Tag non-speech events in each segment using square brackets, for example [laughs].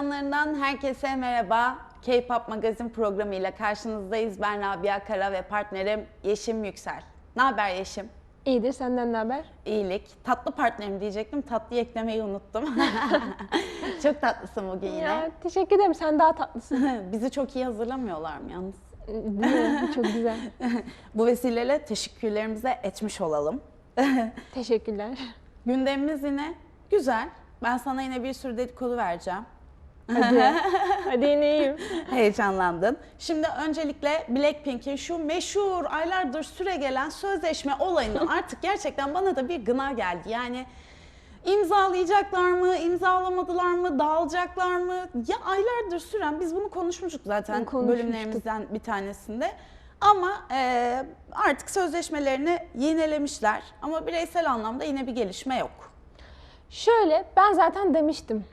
ekranlarından herkese merhaba. K-Pop Magazin programıyla karşınızdayız. Ben Rabia Kara ve partnerim Yeşim Yüksel. Ne haber Yeşim? İyidir, senden ne haber? İyilik. Tatlı partnerim diyecektim. Tatlıyı eklemeyi unuttum. [laughs] [laughs] çok tatlısın bugün yine. Ya teşekkür ederim, sen daha tatlısın. [laughs] Bizi çok iyi hazırlamıyorlar mı yalnız? Değil? Çok güzel. Bu vesileyle teşekkürlerimizi etmiş olalım. Teşekkürler. Gündemimiz yine güzel. Ben sana yine bir sürü dedikodu vereceğim. Hadi. Hadi yine iyiyim. [laughs] Heyecanlandın. Şimdi öncelikle Blackpink'in şu meşhur aylardır süre gelen sözleşme olayından [laughs] artık gerçekten bana da bir gına geldi. Yani imzalayacaklar mı, imzalamadılar mı, dağılacaklar mı? Ya aylardır süren biz bunu konuşmuştuk zaten Konuşmuştuk. bölümlerimizden bir tanesinde. Ama e, artık sözleşmelerini yenilemişler. Ama bireysel anlamda yine bir gelişme yok. Şöyle, ben zaten demiştim.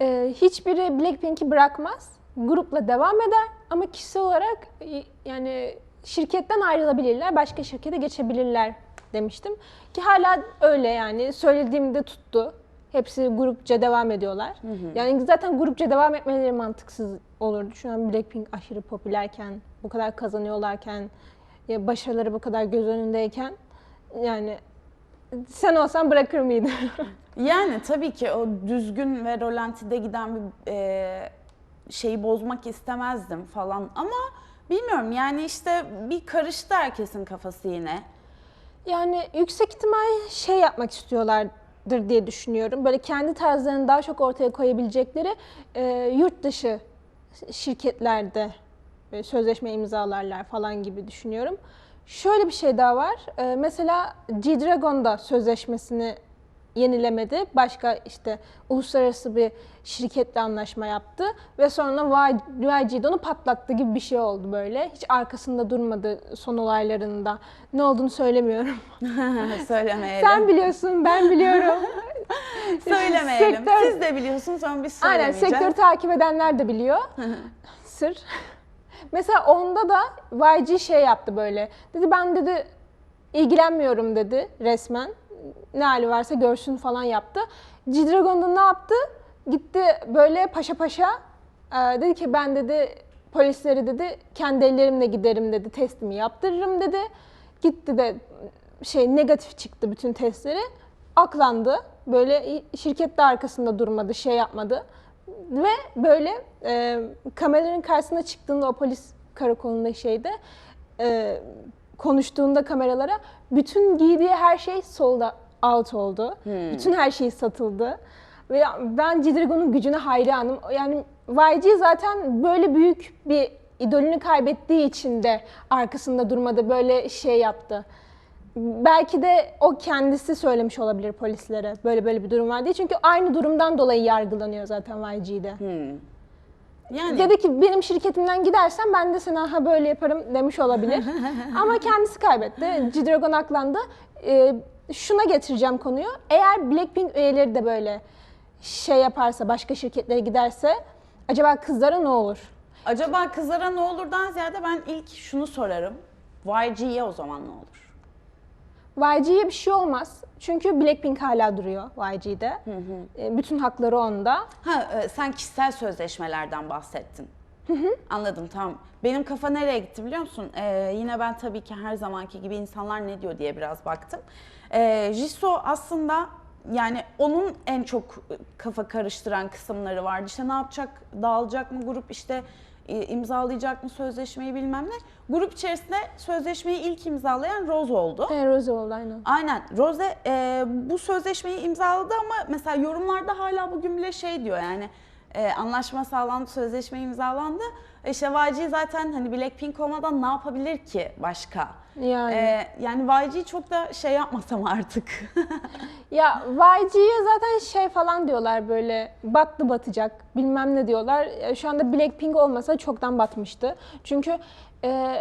Ee, hiçbiri Blackpink'i bırakmaz. Grupla devam eder ama kişisel olarak y- yani şirketten ayrılabilirler, başka şirkete geçebilirler demiştim. Ki hala öyle yani söylediğimde tuttu. Hepsi grupça devam ediyorlar. Yani zaten grupça devam etmeleri mantıksız olurdu. Şu an Blackpink aşırı popülerken, bu kadar kazanıyorlarken, ya başarıları bu kadar göz önündeyken yani sen olsan bırakır mıydın? [laughs] Yani tabii ki o düzgün ve rolantide giden bir e, şeyi bozmak istemezdim falan ama bilmiyorum yani işte bir karıştı herkesin kafası yine. Yani yüksek ihtimal şey yapmak istiyorlardır diye düşünüyorum. Böyle kendi tarzlarını daha çok ortaya koyabilecekleri e, yurt dışı şirketlerde e, sözleşme imzalarlar falan gibi düşünüyorum. Şöyle bir şey daha var. E, mesela G-Dragon da sözleşmesini yenilemedi. Başka işte uluslararası bir şirketle anlaşma yaptı ve sonra YG de onu patlattı gibi bir şey oldu böyle. Hiç arkasında durmadı son olaylarında. Ne olduğunu söylemiyorum. [laughs] Söylemeyelim. Sen biliyorsun, ben biliyorum. [laughs] Söylemeyelim. Sektör- Siz de biliyorsunuz ama biz Aynen, söylemeyeceğiz. sektörü takip edenler de biliyor. [laughs] Sır. Mesela onda da YG şey yaptı böyle. Dedi ben dedi ilgilenmiyorum dedi resmen. Ne hali varsa görsün falan yaptı. G-Dragon da ne yaptı? Gitti böyle paşa paşa e, dedi ki ben dedi polisleri dedi kendi ellerimle giderim dedi testimi yaptırırım dedi. Gitti de şey negatif çıktı bütün testleri. Aklandı. Böyle şirket de arkasında durmadı, şey yapmadı. Ve böyle e, kameraların karşısına çıktığında o polis karakolunda şeyde e, konuştuğunda kameralara bütün giydiği her şey solda out oldu. Bütün her şey satıldı. Ve ben G-Dragon'un gücüne hayranım. Yani YG zaten böyle büyük bir idolünü kaybettiği için de arkasında durmadı. Böyle şey yaptı. Belki de o kendisi söylemiş olabilir polislere böyle böyle bir durum var diye. Çünkü aynı durumdan dolayı yargılanıyor zaten YG'de. Yani Dedi ki benim şirketimden gidersen ben de sana ha böyle yaparım demiş olabilir. [laughs] Ama kendisi kaybetti. G-Dragon aklandı. Ee, şuna getireceğim konuyu. Eğer Blackpink üyeleri de böyle şey yaparsa, başka şirketlere giderse acaba kızlara ne olur? acaba kızlara ne olurdan ziyade ben ilk şunu sorarım. YG'ye o zaman ne olur? YG'ye bir şey olmaz. Çünkü Blackpink hala duruyor YG'de. Ee, bütün hakları onda. Ha e, sen kişisel sözleşmelerden bahsettin. Anladım tamam. Benim kafa nereye gitti biliyor musun? Ee, yine ben tabii ki her zamanki gibi insanlar ne diyor diye biraz baktım. Ee, Jisoo aslında yani onun en çok kafa karıştıran kısımları vardı. İşte ne yapacak, dağılacak mı grup, işte e, imzalayacak mı sözleşmeyi bilmem ne. Grup içerisinde sözleşmeyi ilk imzalayan Rose oldu. E, Rose oldu aynen. Aynen. Rose e, bu sözleşmeyi imzaladı ama mesela yorumlarda hala bugün bile şey diyor yani e, anlaşma sağlandı, sözleşme imzalandı. E, YG zaten hani Blackpink olmadan ne yapabilir ki başka? Yani. E, yani YG çok da şey yapmasam artık. [laughs] Ya YG'ye zaten şey falan diyorlar böyle battı batacak bilmem ne diyorlar. E, Şu anda Blackpink olmasa çoktan batmıştı. Çünkü e,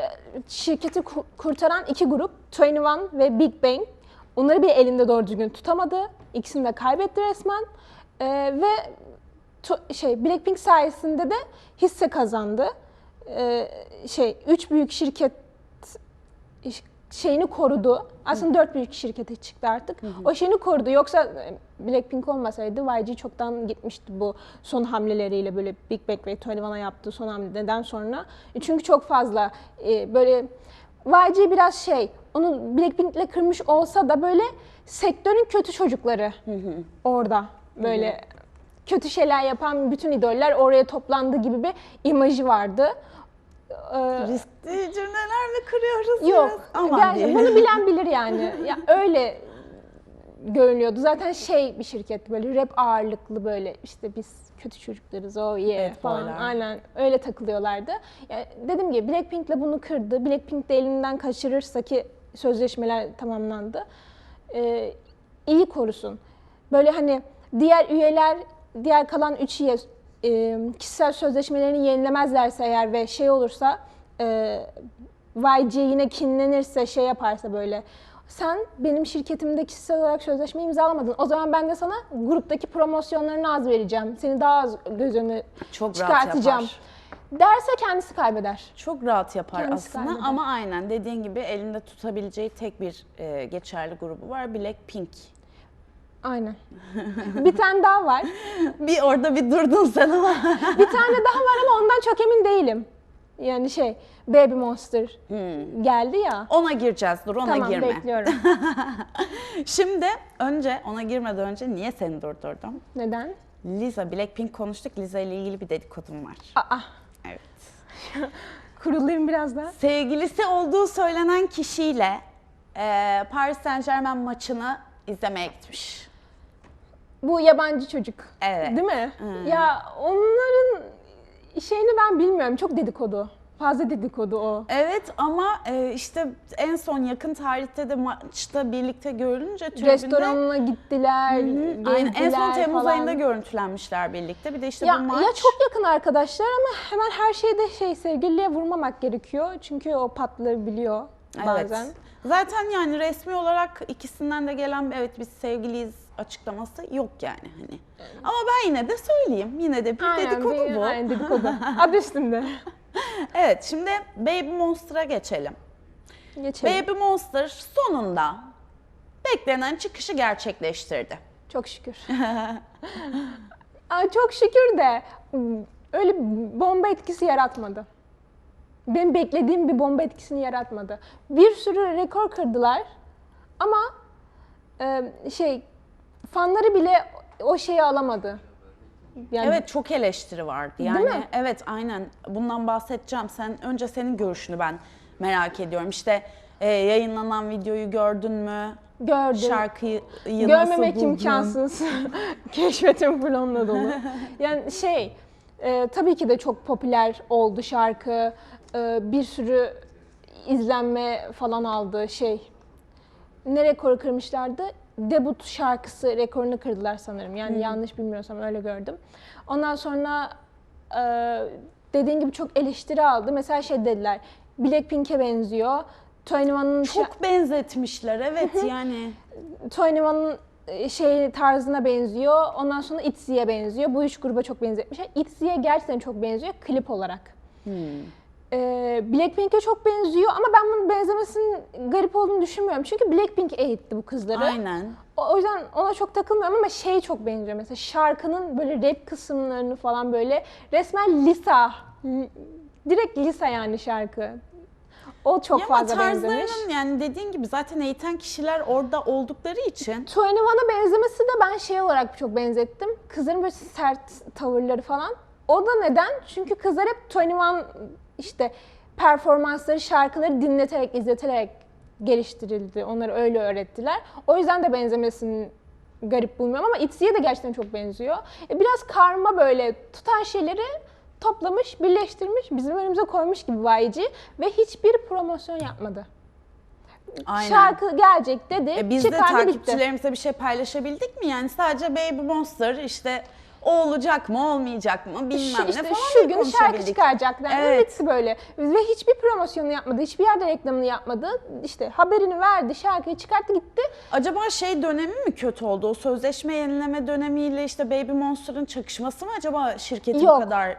şirketi ku- kurtaran iki grup 21 ve Big Bang onları bir elinde doğru düzgün tutamadı. İkisini de kaybetti resmen. E, ve şey Blackpink sayesinde de hisse kazandı. E, şey üç büyük şirket şeyini korudu. Aslında dört büyük şirkete çıktı artık. O şeyini korudu. Yoksa e, Blackpink olmasaydı YG çoktan gitmişti bu son hamleleriyle böyle Big Bang ve 21'a yaptığı son hamleden sonra. E, Çünkü çok fazla e, böyle YG biraz şey, onu Blackpink'le kırmış olsa da böyle sektörün kötü çocukları orada böyle kötü şeyler yapan bütün idoller oraya toplandı gibi bir imajı vardı. Ee, Riskli cümleler mi kırıyoruz? Yok. Aman diye. bunu [laughs] bilen bilir yani. Ya öyle görünüyordu. Zaten şey bir şirket böyle rap ağırlıklı böyle işte biz kötü çocuklarız o yeah Evet, falan. boylar. Aynen öyle takılıyorlardı. Ya dediğim gibi Blackpink'le bunu kırdı. Blackpink de elinden kaçırırsa ki sözleşmeler tamamlandı. Ee, iyi korusun. Böyle hani diğer üyeler, diğer kalan üç üye e, kişisel sözleşmelerini yenilemezlerse eğer ve şey olursa e, YG yine kinlenirse şey yaparsa böyle sen benim şirketimde kişisel olarak sözleşme imzalamadın. O zaman ben de sana gruptaki promosyonlarını az vereceğim. Seni daha az göz önüne Çok rahat çıkartacağım. yapar. Derse kendisi kaybeder. Çok rahat yapar Kendisi aslında kaybeder. ama aynen dediğin gibi elinde tutabileceği tek bir e, geçerli grubu var Blackpink. Aynen. bir tane daha var. Bir orada bir durdun sen ama. Bir tane daha var ama ondan çok emin değilim. Yani şey Baby Monster geldi ya. Ona gireceğiz dur ona tamam girme. bekliyorum. [laughs] Şimdi önce ona girmeden önce niye seni durdurdum? Neden? Lisa Blackpink konuştuk. Lisa ile ilgili bir dedikodum var. Aa, Evet. [laughs] kurulayım biraz daha. Sevgilisi olduğu söylenen kişiyle e, Paris Saint Germain maçını izlemeye gitmiş. Bu yabancı çocuk. Evet. Değil mi? Ya onların şeyini ben bilmiyorum. Çok dedikodu. Fazla dedikodu o. Evet ama e, işte en son yakın tarihte de maçta birlikte görülünce tribünde Restoranına gittiler, Aynen. En son Temmuz falan. ayında görüntülenmişler birlikte. Bir de işte Ya, bu maç. ya çok yakın arkadaşlar ama hemen her şeyde şey sevgiliye vurmamak gerekiyor. Çünkü o patlayabiliyor bazen. Evet. Zaten yani resmi olarak ikisinden de gelen evet biz sevgiliyiz açıklaması yok yani hani. Ama ben yine de söyleyeyim. Yine de bir Aynen, dedikodu bir- bu. Aynen [laughs] dedikodu. Adı üstünde. [laughs] Evet şimdi Baby Monster'a geçelim. Geçelim. Baby Monster sonunda beklenen çıkışı gerçekleştirdi. Çok şükür. [laughs] Aa, çok şükür de öyle bomba etkisi yaratmadı. Benim beklediğim bir bomba etkisini yaratmadı. Bir sürü rekor kırdılar ama e, şey fanları bile o şeyi alamadı. Yani Evet çok eleştiri vardı. Yani mi? evet aynen bundan bahsedeceğim. Sen önce senin görüşünü ben merak ediyorum. İşte e, yayınlanan videoyu gördün mü? gördüm. Şarkıyı nasıl Görmemek buldun? imkansız. [laughs] Keşfetim onunla dolu. Yani şey, e, tabii ki de çok popüler oldu şarkı. E, bir sürü izlenme falan aldı şey. Ne rekoru kırmışlardı? Debut şarkısı rekorunu kırdılar sanırım. Yani yanlış bilmiyorsam öyle gördüm. Ondan sonra e, dediğin gibi çok eleştiri aldı. Mesela şey dediler, Blackpink'e benziyor. 21'ın şa- Çok benzetmişler evet yani. 21'ın e, şey tarzına benziyor. Ondan sonra ITZY'ye benziyor. Bu üç gruba çok benzetmişler. ITZY'ye gerçekten çok benziyor klip olarak. Hmm. Ee, Blackpink'e çok benziyor ama ben bunun benzemesinin garip olduğunu düşünmüyorum. Çünkü Blackpink eğitti bu kızları. Aynen. O, o yüzden ona çok takılmıyorum ama şey çok benziyor mesela şarkının böyle rap kısımlarını falan böyle resmen Lisa. L- Direkt Lisa yani şarkı. O çok Ya ama fazla benzemiş. tarzlarının yani dediğin gibi zaten eğiten kişiler orada oldukları için 21'a benzemesi de ben şey olarak çok benzettim. Kızların böyle sert tavırları falan. O da neden? Çünkü kızlar hep 21 işte performansları, şarkıları dinleterek, izleterek geliştirildi. Onları öyle öğrettiler. O yüzden de benzemesini garip bulmuyorum ama ITZY'ye de gerçekten çok benziyor. E, biraz karma böyle tutan şeyleri toplamış, birleştirmiş, bizim önümüze koymuş gibi YG ve hiçbir promosyon yapmadı. aynen. Şarkı gelecek dedi, E biz de çıkardı bitti. takipçilerimize bir şey paylaşabildik mi? Yani sadece Baby Monster işte o olacak mı olmayacak mı bilmem Şu- ne işte falan şu gün şarkı çıkaracaklar. Evet. Bitti böyle. Ve hiçbir promosyonu yapmadı. Hiçbir yerde reklamını yapmadı. İşte haberini verdi, şarkıyı çıkarttı gitti. Acaba şey dönemi mi kötü oldu? O sözleşme yenileme dönemiyle işte Baby Monster'ın çakışması mı acaba şirketi bu Yok. kadar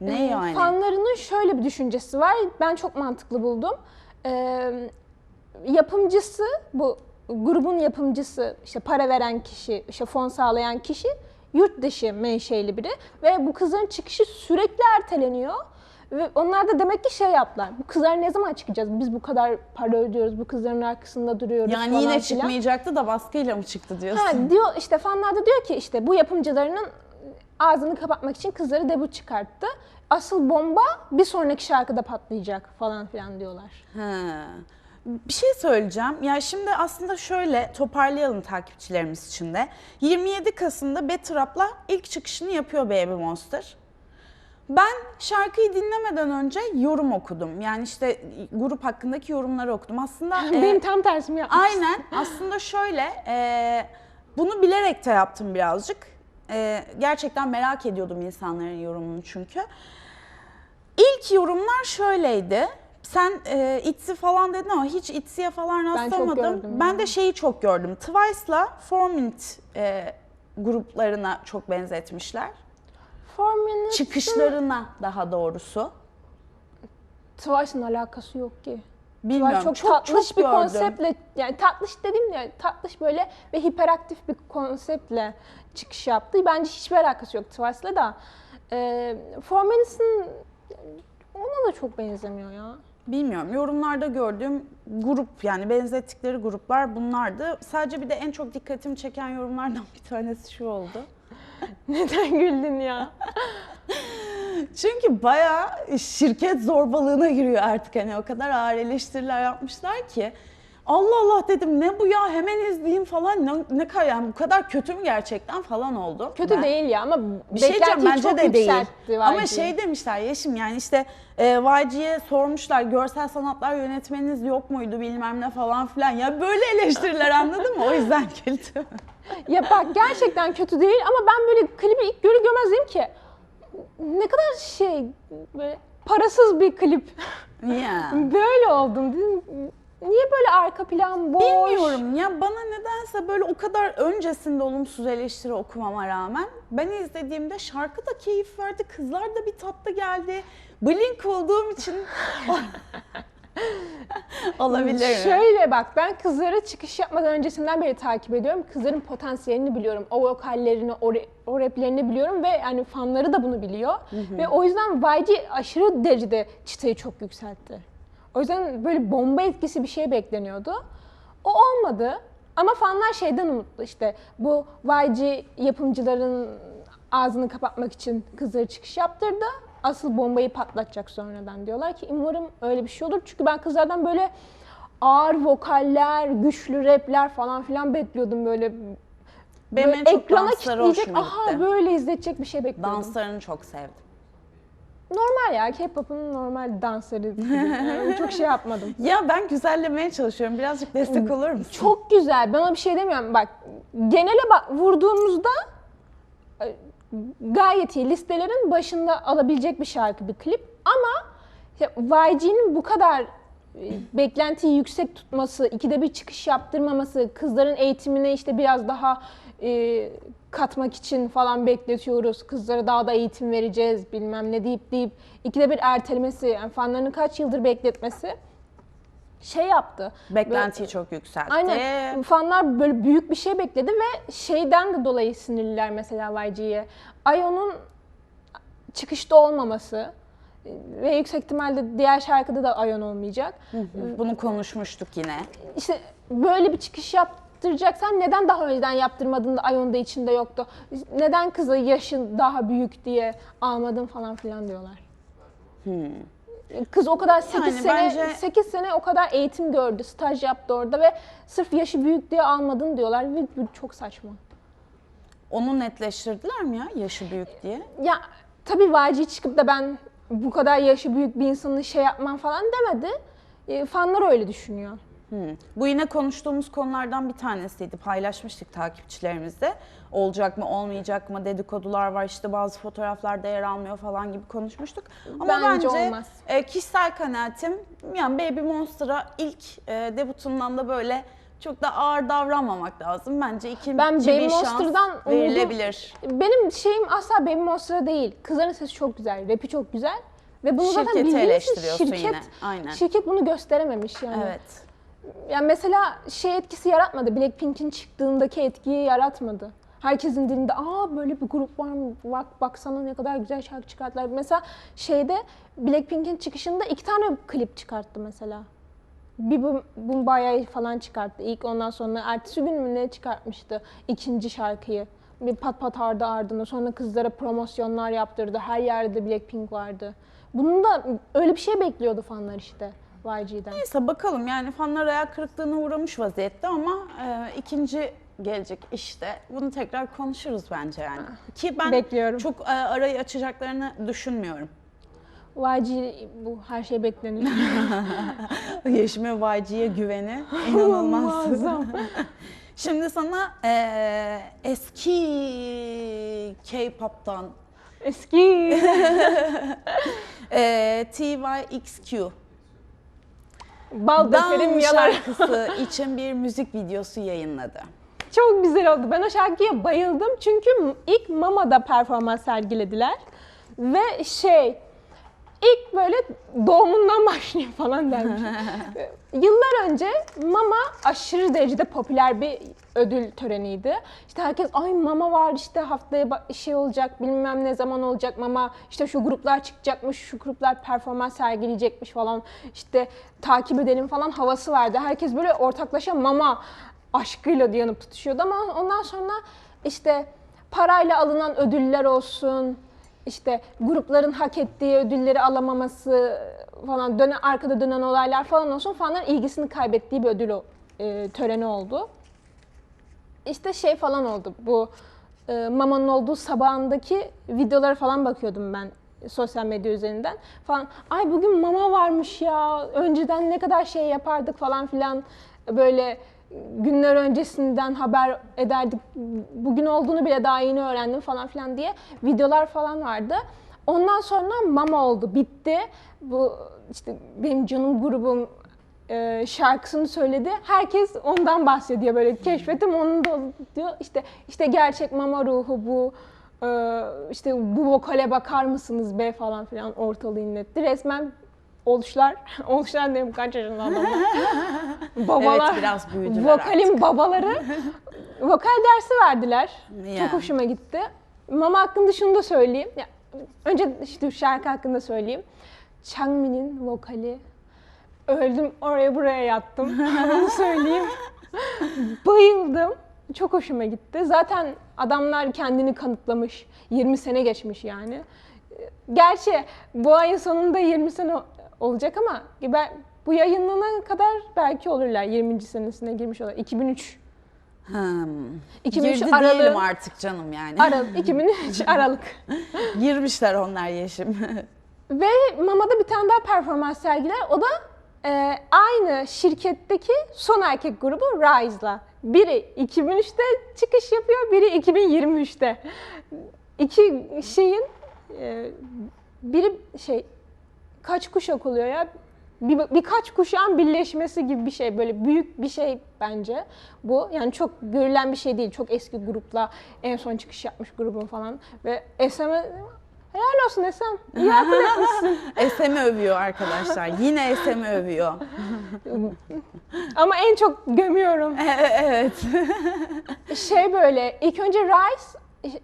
ne Ee, yani? Fanlarının şöyle bir düşüncesi var. Ben çok mantıklı buldum. Ee, yapımcısı bu grubun yapımcısı işte para veren kişi, işte fon sağlayan kişi yurt dışı menşeli biri ve bu kızların çıkışı sürekli erteleniyor. Ve onlar da demek ki şey yaptılar. Bu kızlar ne zaman çıkacağız? Biz bu kadar para ödüyoruz. Bu kızların arkasında duruyoruz Yani falan yine filan. çıkmayacaktı da baskıyla mı çıktı diyorsun? Ha, diyor işte fanlar da diyor ki işte bu yapımcılarının ağzını kapatmak için kızları debut çıkarttı. Asıl bomba bir sonraki şarkıda patlayacak falan filan diyorlar. Ha. Bir şey söyleyeceğim. Ya şimdi aslında şöyle toparlayalım takipçilerimiz için de. 27 Kasım'da Betterup'la ilk çıkışını yapıyor Baby Monster. Ben şarkıyı dinlemeden önce yorum okudum. Yani işte grup hakkındaki yorumları okudum. Aslında [laughs] e, Benim tam tersimi yapmış. Aynen. Aslında şöyle, e, bunu bilerek de yaptım birazcık. E, gerçekten merak ediyordum insanların yorumunu çünkü. İlk yorumlar şöyleydi. Sen e, Itzy falan dedin ama hiç Itzy'ye falan çok rastlamadım. Ben ya. de şeyi çok gördüm. Twice'la Four Minute e, gruplarına çok benzetmişler. Four Minutes Çıkışlarına daha doğrusu. Twice'ın alakası yok ki. Bilmiyorum. Twice çok, tatlış bir gördüm. konseptle yani tatlış dediğim ya tatlış böyle ve hiperaktif bir konseptle çıkış yaptı. Bence hiçbir alakası yok Twice'la da. Four Minutes'ın ona da çok benzemiyor ya. Bilmiyorum. Yorumlarda gördüğüm grup yani benzettikleri gruplar bunlardı. Sadece bir de en çok dikkatimi çeken yorumlardan bir tanesi şu oldu. [laughs] Neden güldün ya? [laughs] Çünkü bayağı şirket zorbalığına giriyor artık hani o kadar ağır eleştiriler yapmışlar ki. Allah Allah dedim ne bu ya hemen izleyeyim falan ne, ne kadar yani bu kadar kötü mü gerçekten falan oldu. Kötü Ben- değil ya ama bir şey diyeceğim bence de değil. yükseltti Ama YG. şey demişler Yeşim yani işte e, YG'ye sormuşlar görsel sanatlar yönetmeniniz yok muydu bilmem ne falan filan. Ya böyle eleştiriler anladın mı? O yüzden [laughs] güldüm. Ya bak gerçekten kötü değil ama ben böyle klibi ilk görür görmez dedim ki ne kadar şey böyle parasız bir klip. Ya. [laughs] Böyle oldum dedim. Niye böyle arka plan boş? Bilmiyorum ya bana nedense böyle o kadar öncesinde olumsuz eleştiri okumama rağmen ben izlediğimde şarkı da keyif verdi, kızlar da bir tatlı geldi. Blink olduğum için [laughs] olabilir mi? Şöyle bak ben kızları çıkış yapmadan öncesinden beri takip ediyorum. Kızların potansiyelini biliyorum. O vokallerini, o, re- o raplerini biliyorum ve yani fanları da bunu biliyor. Ve o yüzden YG aşırı derecede çıtayı çok yükseltti. O yüzden böyle bomba etkisi bir şey bekleniyordu. O olmadı. Ama fanlar şeyden umutlu işte bu YG yapımcıların ağzını kapatmak için kızları çıkış yaptırdı. Asıl bombayı patlatacak sonradan diyorlar ki umarım öyle bir şey olur. Çünkü ben kızlardan böyle ağır vokaller, güçlü rapler falan filan bekliyordum böyle. Benim böyle en çok ekrana kitleyecek, aha böyle izletecek bir şey bekliyordum. Danslarını çok sevdim. Normal ya K-pop'un normal dansları. [laughs] Yani çok şey yapmadım. Ya ben güzellemeye çalışıyorum. Birazcık destek olur musun? Çok güzel. Ben ona bir şey demiyorum. Bak genele bak, vurduğumuzda e, gayet iyi. Listelerin başında alabilecek bir şarkı, bir klip. Ama YG'nin bu kadar e, beklentiyi yüksek tutması, ikide bir çıkış yaptırmaması, kızların eğitimine işte biraz daha e, katmak için falan bekletiyoruz. Kızlara daha da eğitim vereceğiz bilmem ne deyip deyip ikide bir ertelemesi, yani fanlarını kaç yıldır bekletmesi şey yaptı. Beklentiyi çok yükseltti. Aynen. Fanlar böyle büyük bir şey bekledi ve şeyden de dolayı sinirliler mesela YG'ye. Ion'un çıkışta olmaması ve yüksek ihtimalle diğer şarkıda da Ion olmayacak. Bunu konuşmuştuk yine. İşte böyle bir çıkış yaptıracaksan neden daha önceden yaptırmadın da Ion da içinde yoktu? Neden kızı yaşın daha büyük diye almadın falan filan diyorlar. Kız o kadar 8 Yani sene bence- 8 sene o kadar eğitim gördü, staj yaptı orada ve sırf yaşı büyük diye almadın diyorlar ve bu çok saçma. Onu netleştirdiler mi ya yaşı büyük diye? Ya tabii YG çıkıp da ben bu kadar yaşı büyük bir insanın şey yapmam falan demedi. E, fanlar öyle düşünüyor. Hmm. Bu yine konuştuğumuz konulardan bir tanesiydi. Paylaşmıştık takipçilerimizde. Olacak mı olmayacak mı dedikodular var işte bazı fotoğraflarda yer almıyor falan gibi konuşmuştuk. Ama Bence bence, olmaz. e, kişisel kanaatim yani Baby Monster'a ilk e, debutundan da böyle çok da ağır davranmamak lazım. Bence ikinci Ben Baby bir şans Monster'dan umudum- verilebilir. Benim şeyim asla Baby Monster'a değil. Kızların sesi çok güzel, rapi çok güzel. Ve bunu zaten Şirketi bildiğiniz için eleştiriyorsun şirket, yine, aynen. şirket bunu gösterememiş yani. Evet. Yani mesela şey etkisi yaratmadı. Blackpink'in çıktığındaki etkiyi yaratmadı. Herkesin dilinde aa böyle bir grup var mı? Bak baksana ne kadar güzel şarkı çıkarttılar. Mesela şeyde Blackpink'in çıkışında iki tane klip çıkarttı mesela. Bir bu Bumbaya'yı falan çıkarttı. İlk ondan sonra ertesi gün mü ne çıkartmıştı ikinci şarkıyı. Bir pat pat ardı ardına sonra kızlara promosyonlar yaptırdı. Her yerde Blackpink vardı. Bunun da öyle bir şey bekliyordu fanlar işte YG'den. Neyse bakalım yani fanlar ayak kırıklığına uğramış vaziyette ama e, ikinci gelecek işte. Bunu tekrar konuşuruz bence yani. Ki ben Bekliyorum. çok e, arayı açacaklarını düşünmüyorum. YG bu her şey beklenir. [laughs] Yeşim'e YG'ye güveni [laughs] inanılmaz. Muazzam. [laughs] Şimdi sana e, eski K-pop'tan Eski. e, TYXQ Bal dökerim yalar. şarkısı için bir müzik videosu yayınladı. Çok güzel oldu. Ben o şarkıya bayıldım. Çünkü ilk Mama'da performans sergilediler. Ve şey, ilk böyle doğumundan [laughs] başlayayım falan dermiş. [laughs] Yıllar önce Mama aşırı derecede popüler bir ödül töreniydi. İşte herkes ay Mama var işte haftaya şey olacak bilmem ne zaman olacak Mama işte şu gruplar çıkacakmış şu gruplar performans sergileyecekmiş falan işte takip edelim falan havası vardı. Herkes böyle ortaklaşa Mama aşkıyla yanıp tutuşuyordu ama ondan sonra işte parayla alınan ödüller olsun, işte grupların hak ettiği ödülleri alamaması falan dönen arkada dönen olaylar falan olsun fanların ilgisini kaybettiği bir ödül e, töreni oldu. İşte şey falan oldu bu e, Mama'nın olduğu sabahındaki videolara falan bakıyordum ben sosyal medya üzerinden falan. Ay bugün Mama varmış ya önceden ne kadar şey yapardık falan filan böyle günler öncesinden haber ederdik. Bugün olduğunu bile daha yeni öğrendim falan filan diye videolar falan vardı. Ondan sonra Mama oldu, bitti. Bu işte benim canım grubum e, şarkısını söyledi. Herkes ondan bahsediyor böyle keşfettim onu da diyor. İşte işte gerçek Mama ruhu bu. E, işte bu vokale bakar mısınız be falan filan ortalığı inletti. Resmen oluşlar, [laughs] oluşlar diyorum kaç yaşında adamlar. [laughs] Babalar. Evet biraz büyüdüler Vokalin babaları vokal dersi verdiler. Ya. Çok hoşuma gitti. Mama hakkında şunu da söyleyeyim. Ya, önce işte şarkı hakkında söyleyeyim. Changmin'in vokali. Öldüm oraya buraya yattım. [laughs] Onu söyleyeyim. Bayıldım. Çok hoşuma gitti. Zaten adamlar kendini kanıtlamış. 20 sene geçmiş yani. Gerçi bu ayın sonunda 20 sene olacak ama ben bu yayınlanana kadar belki olurlar. 20. senesine girmiş olurlar. 2003. Hmm. 2003 Girdi Aralık. diyelim artık canım yani. Aralık. [laughs] 2003 Aralık. Girmişler onlar Yeşim. [laughs] Ve Mama'da bir tane daha performans sergiler. O da e, aynı şirketteki son erkek grubu Rise'la. Biri 2003'te çıkış yapıyor, biri 2023'te. İki şeyin e, biri şey kaç kuşak oluyor ya? Bir, birkaç kuşağın birleşmesi gibi bir şey. Böyle büyük bir şey bence bu. Yani çok görülen bir şey değil. Çok eski grupla en son çıkış yapmış grubun falan. Ve SM'e helal olsun SM. İyi akıl etmişsin. [laughs] Esemi övüyor arkadaşlar. Yine Esemi övüyor. [laughs] Ama en çok gömüyorum. evet. [laughs] Şey böyle ilk önce Rice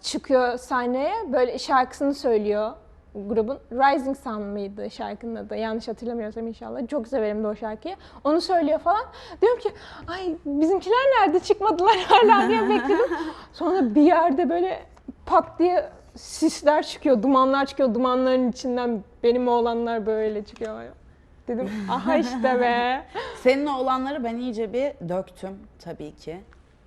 çıkıyor sahneye böyle şarkısını söylüyor grubun. Rising Sun mıydı şarkının adı? Yanlış hatırlamıyorsam inşallah. Çok severim de o şarkıyı. Onu söylüyor falan. Diyorum ki ay bizimkiler nerede çıkmadılar [laughs] hala diye bekledim. Sonra bir yerde böyle pat diye sisler çıkıyor, dumanlar çıkıyor. Dumanların içinden benim oğlanlar böyle çıkıyor. Dedim aha işte be. [laughs] Senin olanları ben iyice bir döktüm tabii ki.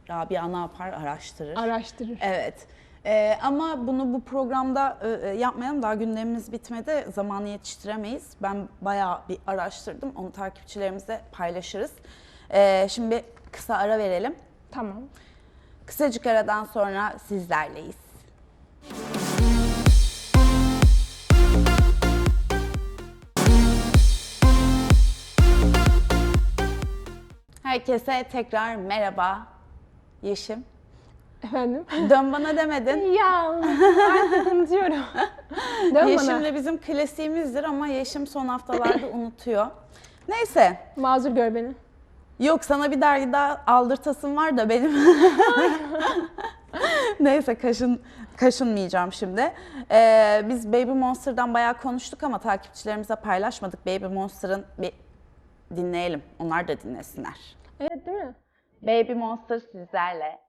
Rabia ne yapar araştırır. Araştırır. Evet. Ee, ama bunu bu programda e, e, yapmayalım. Daha gündemimiz bitmedi. Zamanı yetiştiremeyiz. Ben bayağı bir araştırdım. Onu takipçilerimize paylaşırız. Ee, şimdi bir kısa ara verelim. Tamam. Kısacık aradan sonra sizlerleyiz. Herkese tekrar merhaba. Yeşim. Efendim? Dön bana demedin. [laughs] Ya artık unutuyorum. [laughs] Dön bana. Yeşim'le bizim klasiğimizdir ama Yeşim son haftalarda [coughs] unutuyor. Neyse. Mazur gör beni. Yok sana bir dergi daha aldırtasım var da benim. [laughs] Neyse kaşın kaşınmayacağım şimdi. Ee, biz Baby Monster'dan bayağı konuştuk ama takipçilerimize paylaşmadık. Baby Monster'ın bir dinleyelim. Onlar da dinlesinler. Evet değil mi? Baby Monster sizlerle.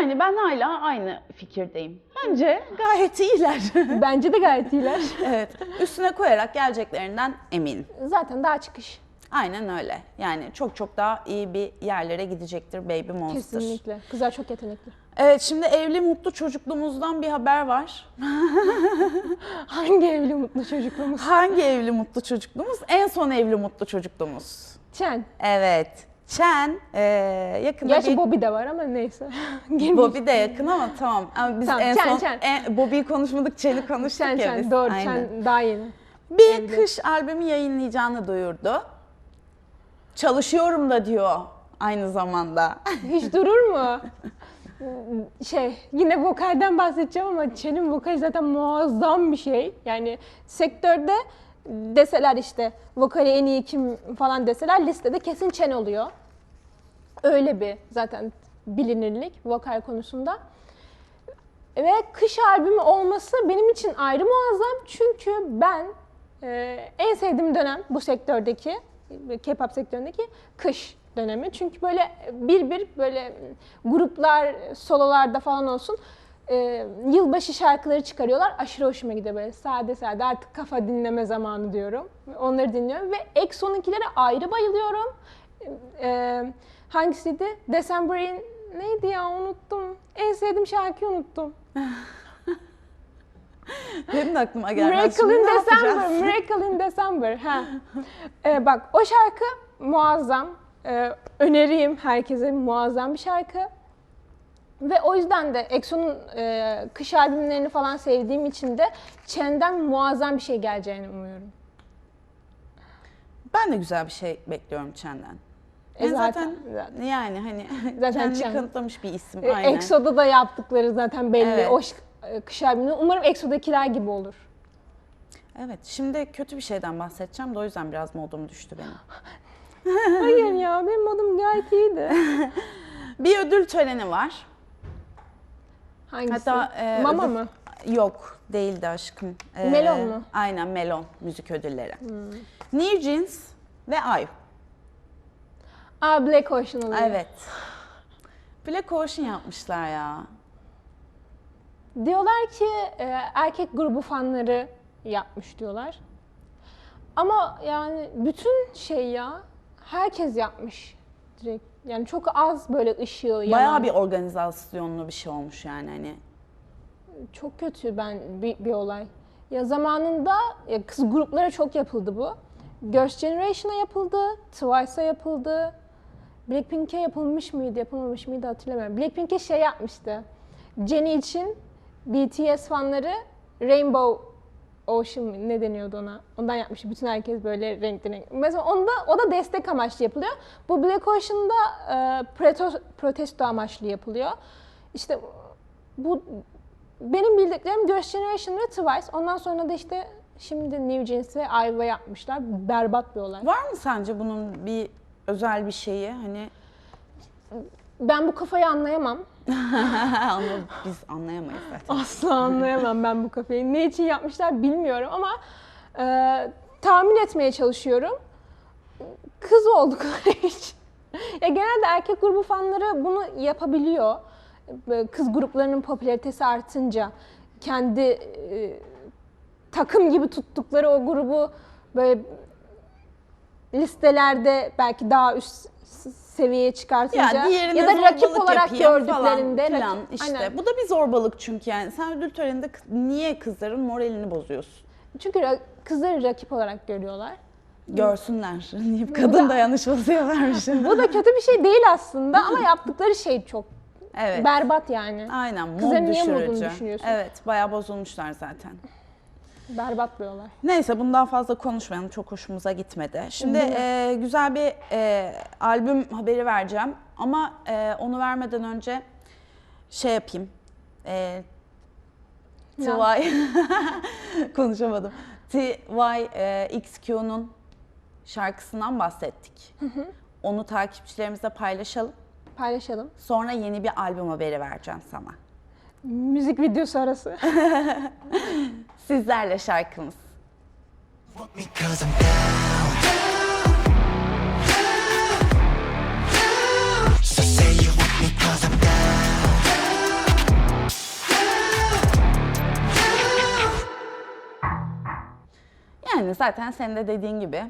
Yani ben hala aynı fikirdeyim. Bence gayet iyiler. [laughs] Bence de gayet iyiler. [laughs] evet. Üstüne koyarak geleceklerinden eminim. Zaten daha çıkış. Aynen öyle. Yani çok çok daha iyi bir yerlere gidecektir Baby Monster. Kesinlikle. Kızlar çok yetenekli. Evet şimdi evli mutlu çocukluğumuzdan bir haber var. [laughs] Hangi evli mutlu çocukluğumuz? Hangi evli mutlu çocukluğumuz? En son evli mutlu çocukluğumuz. Chen. Evet. Chen e, yakında Gerçi bir... Bobby de var ama neyse. [laughs] Bobby de yakın ama tamam. Ama biz Tamam, en Chen, son Chen. en- Bobby'yi konuşmadık, Chen'i [laughs] konuştuk Chen ya Chen. biz. Doğru. Aynen. Chen daha yeni. Bir Evli. kış albümü yayınlayacağını duyurdu. Çalışıyorum da diyor aynı zamanda. [laughs] Hiç durur mu? Şey, yine vokalden bahsedeceğim ama Chen'in vokali zaten muazzam bir şey. Yani sektörde deseler işte vokali en iyi kim falan deseler listede kesin Chen oluyor. Öyle bir zaten bilinirlik vokal konusunda. Ve kış albümü olması benim için ayrı muazzam çünkü ben e, en sevdiğim dönem bu sektördeki, K-pop sektöründeki kış dönemi. Çünkü böyle bir bir böyle gruplar, sololarda falan olsun e, yılbaşı şarkıları çıkarıyorlar. Aşırı hoşuma gidiyor böyle sade sade artık kafa dinleme zamanı diyorum. Onları dinliyorum ve EXO'nunkilere ayrı bayılıyorum. E, hangisiydi? December'in neydi ya unuttum. En sevdiğim şarkıyı unuttum. [laughs] Benim de aklıma gelmez. Miracle in December? Miracle in December. Ha. Ee, bak o şarkı muazzam. Ee, öneriyim herkese muazzam bir şarkı. Ve o yüzden de EXO'nun e, kış albümlerini falan sevdiğim için de Chen'den muazzam bir şey geleceğini umuyorum. Ben de güzel bir şey bekliyorum Chen'den. E Yani zaten- zaten, yani hani [laughs] Zaten kendini Chen. kanıtlamış bir isim. E, Aynen. EXO'da da yaptıkları zaten belli. Evet. O e, kış albümünü. Umarım EXO'dakiler gibi olur. Evet. Şimdi kötü bir şeyden bahsedeceğim de o yüzden biraz modum düştü benim. [laughs] Hayır ya benim adım gayet iyiydi. [laughs] Bir ödül töreni var. Hangisi? Hatta e, Mama mı? Yok, değildi aşkım. E, Melon mu? Aynen Melon müzik ödülleri. New Jeans ve IVE. Aa Black Ocean oluyor. Evet. Black Ocean yapmışlar ya. Diyorlar ki e, erkek grubu fanları yapmış diyorlar. Ama yani bütün şey ya herkes yapmış direkt. Yani çok az böyle ışığı yanan. Bayağı bir organizasyonlu bir şey olmuş yani hani. Çok kötü ben bir, bir olay. Ya zamanında ya kız gruplara çok yapıldı bu. Girls' Generation'a yapıldı, Twice'a yapıldı. Blackpink'e yapılmış mıydı, yapılmamış mıydı hatırlamıyorum. Blackpink'e şey yapmıştı. Jennie için BTS fanları Rainbow Ocean mı? ne deniyordu ona? Ondan yapmış. Bütün herkes böyle renkli renk. Mesela onda o da destek amaçlı yapılıyor. Bu Black Ocean'da e, preto- protesto amaçlı yapılıyor. İşte bu benim bildiklerim Girls' Generation ve Twice. Ondan sonra da işte şimdi New Jeans ve IVE yapmışlar. Berbat bir olay. Var mı sence bunun bir özel bir şeyi hani Ben bu kafayı anlayamam. [laughs] ama [laughs] biz anlayamayız zaten. Asla anlayamam ben bu kafayı. Ne için yapmışlar bilmiyorum ama e, tahmin etmeye çalışıyorum. Kız oldukları [laughs] için. ya genelde erkek grubu fanları bunu yapabiliyor. Böyle Kız gruplarının popülaritesi artınca kendi e, takım gibi tuttukları o grubu böyle listelerde belki daha üst seviyeye çıkartınca Ya ya da rakip olarak falan gördüklerinde filan rakip- işte. Aynen. Bu da bir zorbalık çünkü yani. Sen ödül töreninde niye kızların moralini bozuyorsun? Çünkü ra- kızları rakip olarak görüyorlar. Görsünler. [laughs] Niye kadın da yanlış bozuyorlarmış. [laughs] Bu da kötü bir şey değil aslında ama [laughs] yaptıkları şey çok evet. berbat yani. Aynen mod Kızların niye modunu düşürücü. düşünüyorsun? Evet bayağı bozulmuşlar zaten. Berbat bir olay. Neyse bundan fazla konuşmayalım. Çok hoşumuza gitmedi. Şimdi e, güzel bir e, albüm haberi vereceğim. Ama e, onu vermeden önce şey yapayım. E. TY [laughs] konuşamadım. TY e, XQ'nun şarkısından bahsettik. Onu takipçilerimizle paylaşalım. Paylaşalım. Sonra yeni bir albüm haberi vereceğim sana. Müzik videosu arası. [laughs] Sizlerle şarkımız. Because I'm down. Yani zaten senin de dediğin gibi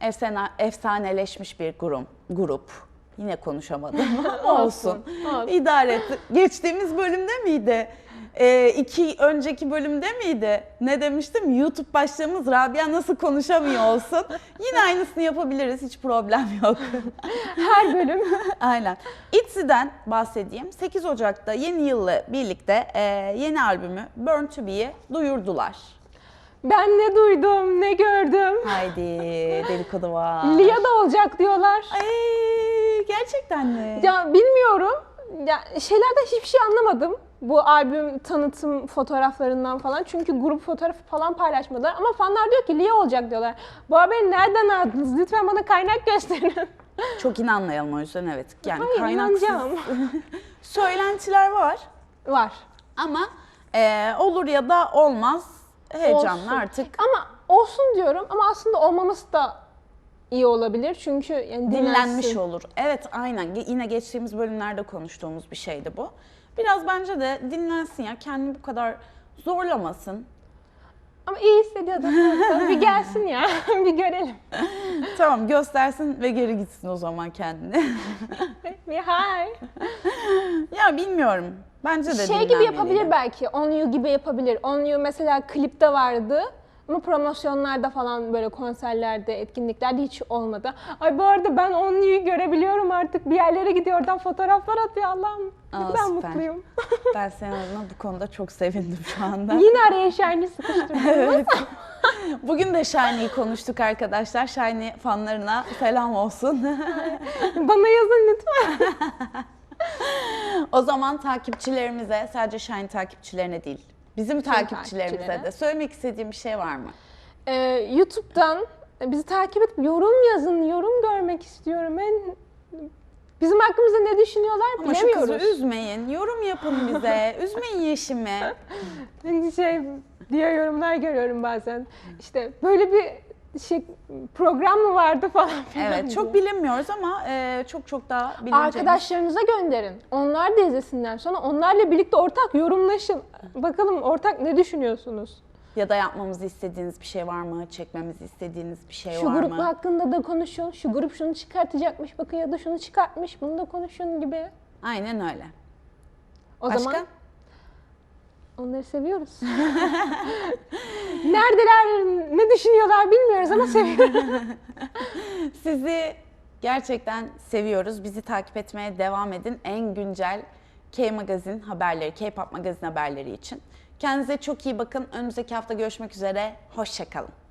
efsane, efsaneleşmiş bir grup. grup. Yine konuşamadım. Olsun. [laughs] Olsun, olsun. İdare et. Geçtiğimiz bölümde miydi? Ee, iki önceki bölümde miydi? Ne demiştim? YouTube başlığımız Rabia nasıl konuşamıyor olsun. [laughs] Yine aynısını yapabiliriz. Hiç problem yok. [laughs] Her bölüm. [laughs] Aynen. Itzy'den bahsedeyim. 8 Ocak'ta yeni yılla birlikte e, yeni albümü Burn To Be'yi duyurdular. Ben ne duydum, ne gördüm. Haydi dedikodu var. Lia da olacak diyorlar. Ay gerçekten mi? Ya bilmiyorum. Ya şeylerden hiçbir şey anlamadım. Bu albüm tanıtım fotoğraflarından falan. Çünkü grup fotoğrafı falan paylaşmadılar. Ama fanlar diyor ki Lia olacak diyorlar. Bu haberi nereden aldınız? Lütfen bana kaynak gösterin. [laughs] Çok inanmayalım o yüzden evet. Yani Hayır kaynaksız inanacağım. [laughs] söylentiler var Var. ama e, olur ya da olmaz. Heyecanlı Olsun. artık. Ama olsun diyorum ama aslında olmaması da iyi olabilir. Çünkü yani Dinlenmiş dinlensin. olur. Evet aynen. Yine geçtiğimiz bölümlerde konuştuğumuz bir şeydi bu. Biraz bence de dinlensin ya. Kendini bu kadar zorlamasın. Ama iyi hissediyordu. bir gelsin ya. [laughs] bir görelim. Tamam göstersin ve geri gitsin o zaman kendini. [laughs] Bir hi. ya bilmiyorum. Bence de Şey gibi dinlenmeliydi. yapabilir belki. On You gibi yapabilir. On You mesela klipte vardı. Ama promosyonlarda falan böyle konserlerde, etkinliklerde hiç olmadı. Ay bu arada ben On You'yu görebiliyorum artık. Bir yerlere gidiyor oradan fotoğraflar atıyor Allah'ım. Aa, kadar süper. mutluyum. [laughs] Ben senin adına bu konuda çok sevindim şu anda. Yine araya Shine'i sıkıştırdım. [laughs] Bugün de Shiny'yi konuştuk arkadaşlar. Shiny fanlarına selam olsun. Bana yazın lütfen. [laughs] o zaman takipçilerimize, sadece Shiny takipçilerine değil, bizim takipçilerimize de söylemek istediğim bir şey var mı? Ee, YouTube'dan bizi takip edip yorum yazın. Yorum görmek istiyorum. Ben Bizim hakkımızda ne düşünüyorlar Ama şu bilemiyoruz. kızı üzmeyin, yorum yapın bize, [laughs] üzmeyin Yeşim'i. Hani şey diye yorumlar görüyorum bazen. İşte böyle bir şey program mı vardı [laughs] falan filan. Evet, çok bilinmiyoruz ama e, çok çok daha bilineceğimiz. Arkadaşlarınıza gönderin. Onlar da izlesinler. Sonra onlarla birlikte ortak yorumlaşın. Bakalım ortak ne düşünüyorsunuz? Ya da yapmamızı istediğiniz bir şey var mı? Çekmemizi istediğiniz bir şey Şu var grup mı? hakkında da konuşun. Şu grup şunu çıkartacakmış bakın ya da şunu çıkartmış. Bunu da konuşun gibi. Aynen öyle. O Başka? zaman onları seviyoruz. [laughs] Neredeler, ne düşünüyorlar bilmiyoruz ama seviyoruz. [laughs] Sizi gerçekten seviyoruz. Bizi takip etmeye devam edin. En güncel K-Magazin haberleri, K-Pop Magazin haberleri için. Kendinize çok iyi bakın. Önümüzdeki hafta görüşmek üzere. Hoşçakalın.